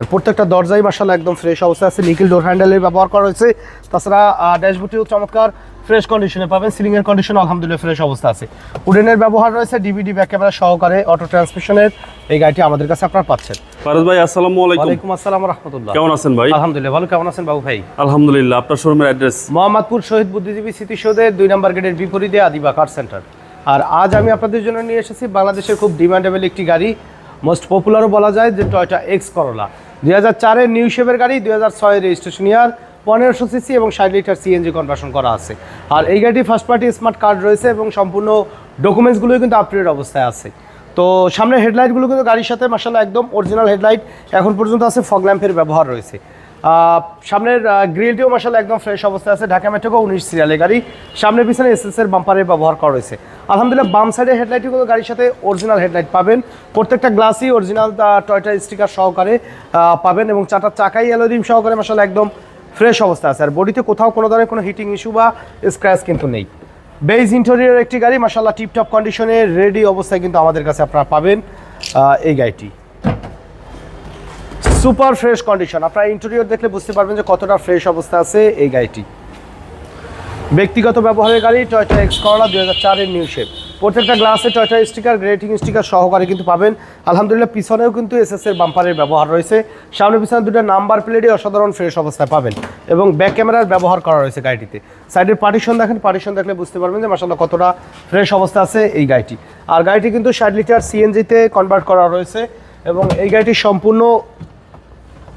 প্রত্যেকটা দরজাই মার্শাল একদম ফ্রেশ অবস্থায় আছে। নিকেল ডোর হ্যান্ডেলের ব্যবহার করা হয়েছে। তাছাড়া ড্যাশবোর্ডটিও চমৎকার ফ্রেশ কন্ডিশনে পাবেন। সিলিং এর কন্ডিশন আলহামদুলিল্লাহ ফ্রেশ অবস্থা আছে। উডেনের ব্যবহার রয়েছে ডিভিডি ব্যাক ক্যামেরা সহকারে অটো ট্রান্সমিশনের এই গাড়িটি আমাদের কাছে আপনারা পাচ্ছেন। ফারাজ ভাই আসসালামু আলাইকুম। ওয়ালাইকুম আসসালাম রহমতুল্লাহ। কেমন আছেন ভাই? আলহামদুলিল্লাহ ভালো। কেমন আছেন বাবু ভাই? আলহামদুলিল্লাহ আপনার শোরুমের অ্যাড্রেস মোহাম্মদপুর শহীদ বুদ্ধিজীবী স্মৃতিসৌধের দুই নম্বর গেটের বিপরীতে আদিবা কার সেন্টার আর আজ আমি আপনাদের জন্য নিয়ে এসেছি বাংলাদেশের খুব ডিমান্ডেবল একটি গাড়ি। মোস্ট পপুলারও বলা যায় যে টয়টা এক্স করোলা দুই হাজার চারের নিউ শেপের গাড়ি, দুই হাজার ছয়ের রেজিস্ট্রেশন ইয়ার, পনেরোশো সিসি এবং ষাট লিটার সিএনজি কনভার্সন করা আছে। আর এই গাড়িটি ফার্স্ট পার্টি স্মার্ট কার্ড রয়েছে এবং সম্পূর্ণ ডকুমেন্টসগুলোই কিন্তু আপডেট অবস্থায় আছে। তো সামনের হেডলাইটগুলো কিন্তু গাড়ির সাথে মাসাল্লাহ একদম অরিজিনাল হেডলাইট এখন পর্যন্ত আছে ফগ ল্যাম্পের ব্যবহার রয়েছে। সামনের গ্রিলটিও মাসাল্লাহ একদম ফ্রেশ অবস্থায় আছে। ঢাকা মেট্রোকে উনিশ সিরিয়ালের গাড়ি। সামনে পিছনে এসএস এর বাম্পারের ব্যবহার করা রয়েছে। আলহামদুলিল্লাহ, বাম সাইডের হেডলাইটও কিন্তু গাড়ির সাথে অরিজিনাল হেডলাইট পাবেন। প্রত্যেকটা গ্লাসই অরিজিনাল টয়টা স্টিকার সহকারে পাবেন এবং চারটা চাকাই অ্যালোরিম সহকারে মাসাল্লাহ একদম ফ্রেশ অবস্থা আছে। আর বডিতে কোথাও কোনো ধরনের কোনো হিটিং ইস্যু বা স্ক্র্যাচ কিন্তু নেই। বেজ ইন্টেরিয়র একটি গাড়ি মাসাল্লাহ টিপটপ কন্ডিশনে রেডি অবস্থায় কিন্তু আমাদের কাছে আপনারা পাবেন এই গাড়িটি। Super fresh condition. আপনারা ইন্টেরিয়র দেখলে বুঝতে পারবেন যে কতটা ফ্রেশ অবস্থা আছে এই গাড়িটি। ব্যক্তিগত ব্যবহারের গাড়ি টয়টা এক্স করলা দুই হাজার নিউ শেপ প্রত্যেকটা গ্লাসে টয়টা স্টিকার গ্রেটিং স্টিকার সহকারে কিন্তু পাবেন। আলহামদুলিল্লাহ, পিছনেও কিন্তু এসএস এর বাম্পারের ব্যবহার রয়েছে। সামনে পিছনে দুটো নাম্বার প্লেটই অসাধারণ ফ্রেশ অবস্থায় পাবেন এবং ব্যাক ক্যামেরার ব্যবহার করা রয়েছে গাড়িটিতে। সাইডের পার্টিশন দেখেন পার্টিশন দেখলে বুঝতে পারবেন যে মাসাল্লাহ কতটা ফ্রেশ অবস্থা আছে এই গাড়িটি। আর গাড়িটি কিন্তু ষাট লিটার সিএনজিতে কনভার্ট করা রয়েছে এবং এই গাড়িটি সম্পূর্ণ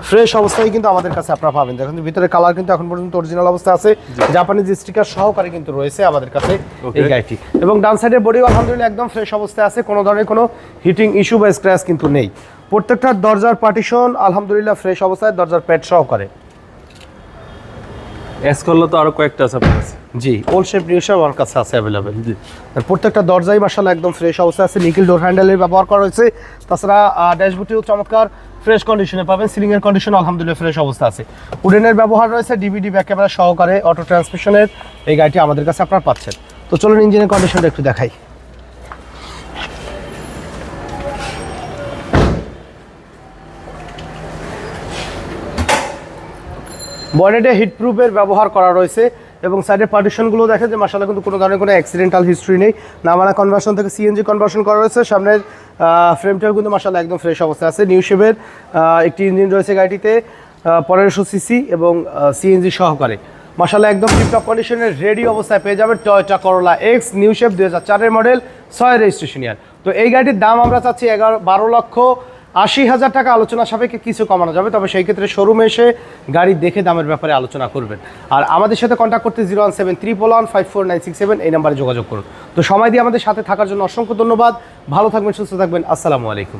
ফ্রেশ অবস্থায় কিন্তু আমাদের কাছে আপনারা পাবেন। দেখুন ভিতরে কালার কিন্তু এখন পর্যন্ত অরিজিনাল অবস্থা আছে। জাপানিজ স্টিকার সহকারে কিন্তু রয়েছে আমাদের কাছে এই. গাড়িটি। এবং ডান সাইডের বডিও আলহামদুলিল্লাহ একদম ফ্রেশ অবস্থায় আছে। কোনো ধরনের কোনো হিটিং ইস্যু বা স্ক্র্যাচ কিন্তু নেই। প্রত্যেকটা দরজার পার্টিশন আলহামদুলিল্লাহ ফ্রেশ অবস্থায় দরজার প্যাড সহকারে। এস করলে তো আরও কয়েকটা আছে আপনার কাছে। জি ওল শেপ নিউ শেপ আমার কাছে আছে অ্যাভেলেবেল জি। প্রত্যেকটা দরজাই মাসাল্লাহ একদম ফ্রেশ অবস্থা আছে। নিকেল ডোর হ্যান্ডেলের ব্যবহার করা হয়েছে। তাছাড়া ড্যাশবোর্ডটিও চমৎকার ফ্রেশ কন্ডিশনে পাবেন। সিলিং এর কন্ডিশন আলহামদুলিল্লাহ ফ্রেশ অবস্থা আছে। উডেনের ব্যবহার রয়েছে ডিভিডি ব্যাক ক্যামেরা সহকারে অটো ট্রান্সমিশনের এই গাড়িটি আমাদের কাছে আপনারা পাচ্ছেন। তো চলুন ইঞ্জিনের কন্ডিশনটা একটু দেখাই। বনেটে হিটপ্রুফের ব্যবহার করা রয়েছে এবং সাইডের পার্টিশনগুলো দেখে যে মাসালা কিন্তু কোনো ধরনের কোনো অ্যাক্সিডেন্টাল হিস্ট্রি নেই। নামানা কনভার্সন থেকে সিএনজি কনভার্সন করা রয়েছে। সামনের ফ্রেমটাও কিন্তু মাসালা একদম ফ্রেশ অবস্থায় আছে। নিউ শেপের একটি ইঞ্জিন রয়েছে গাড়িটিতে পনেরোশো সিসি এবং সিএনজি সহকারে। মাসালা একদম টিপটপ কন্ডিশনের রেডি অবস্থায় পেয়ে যাবে Toyota Corolla X new shape দুই হাজার চারের মডেল ছয় রেজিস্ট্রেশন ইয়ার তো এই গাড়িটির দাম আমরা চাচ্ছি এগারো, বারো লক্ষ আশি হাজার টাকা আলোচনা সাপেক্ষে কিছু কমানো যাবে, তবে সেই ক্ষেত্রে শোরুমে এসে গাড়ি দেখে দামের ব্যাপারে আলোচনা করবেন। আর আমাদের সাথে কন্ট্যাক্ট করতে zero one seven triple one five four nine six seven এই নাম্বারে যোগাযোগ করুন। তো সময় দিয়ে আমাদের সাথে থাকার জন্য অসংখ্য ধন্যবাদ। ভালো থাকবেন, সুস্থ থাকবেন। আসসালামু আলাইকুম।